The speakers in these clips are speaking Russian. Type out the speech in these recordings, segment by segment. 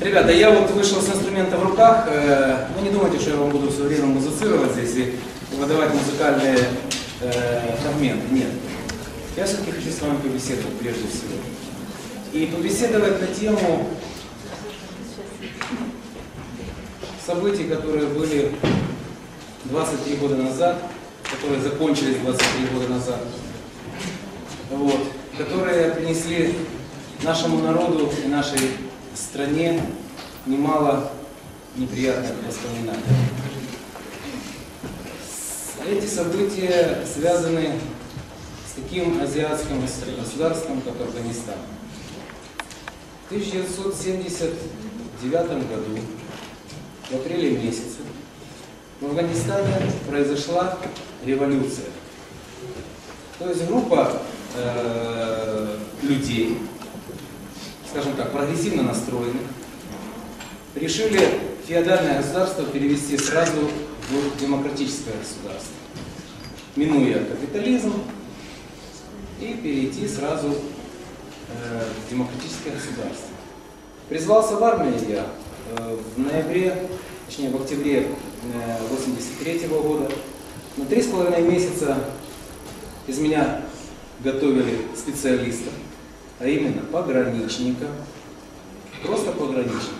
Ребята, я вот вышел с инструмента в руках. э, Ну не думайте, что я вам буду все время музицировать здесь и выдавать музыкальные э, фрагменты. Нет. Я все-таки хочу с вами побеседовать прежде всего. И побеседовать на тему событий, которые были 23 года назад, которые закончились 23 года назад, вот, которые принесли нашему народу и нашей стране немало неприятных воспоминаний. Эти события связаны с таким азиатским государством, как Афганистан. В 1979 году, в апреле месяце, в Афганистане произошла революция. То есть группа э, людей, скажем так, прогрессивно настроенных, решили феодальное государство перевести сразу в демократическое государство, минуя капитализм и перейти сразу э, в демократическое государство. Призвался в армию я э, в ноябре, точнее в октябре 1983 года. На три с половиной месяца из меня готовили специалистов, а именно пограничника, просто пограничника.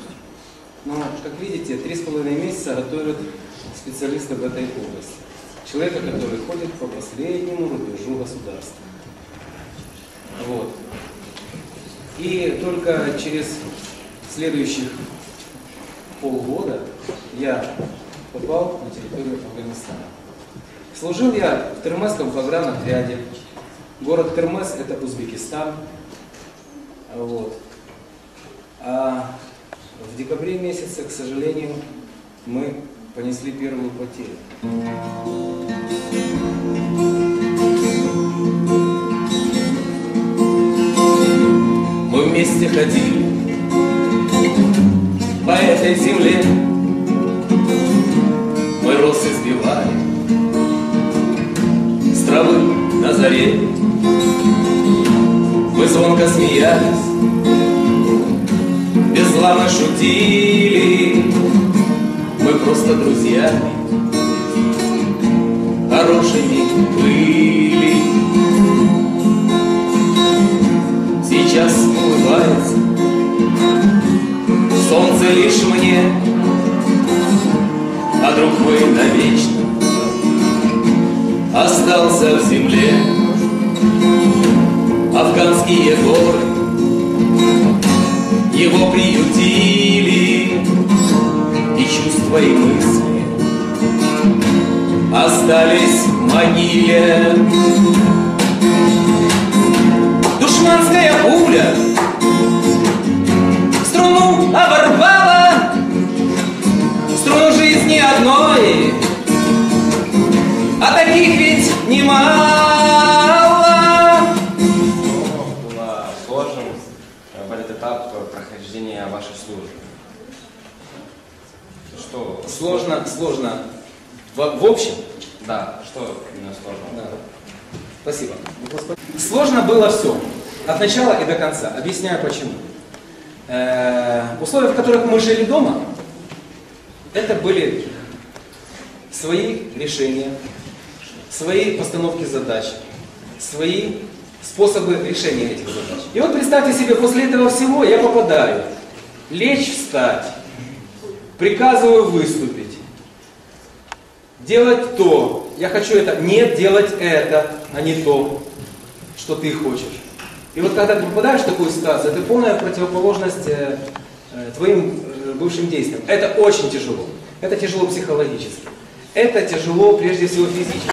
Но, как видите, три с половиной месяца готовят специалиста в этой области. Человека, который ходит по последнему рубежу государства. Вот. И только через следующих полгода я попал на территорию Афганистана. Служил я в Термесском погранотряде. Город Термес – это Узбекистан. Вот. А в декабре месяце, к сожалению, мы понесли первую потерю. Мы вместе ходили по этой земле, мы росы сбивали с травы на заре. Мы звонко смеялись, беззлавно шутили, мы просто друзьями хорошими были. Сейчас улыбается. Солнце лишь мне, а друг мой навечно остался в земле. Афганские горы его приютили, и чувства и мысли остались в могиле. Прохождения вашей службы? Что? Сложно, сложно. В, в общем, Да, что именно сложно? Да. Спасибо. Сложно было все. От начала и до конца. Объясняю почему. Э, условия, в которых мы жили дома, это были свои решения, свои постановки задач, свои способы решения этих задач. И вот представьте себе, после этого всего я попадаю лечь, встать, приказываю выступить, делать то. Я хочу это. Нет, делать это, а не то, что ты хочешь. И вот когда ты попадаешь в такую ситуацию, это полная противоположность э, э, твоим э, бывшим действиям. Это очень тяжело. Это тяжело психологически. Это тяжело прежде всего физически.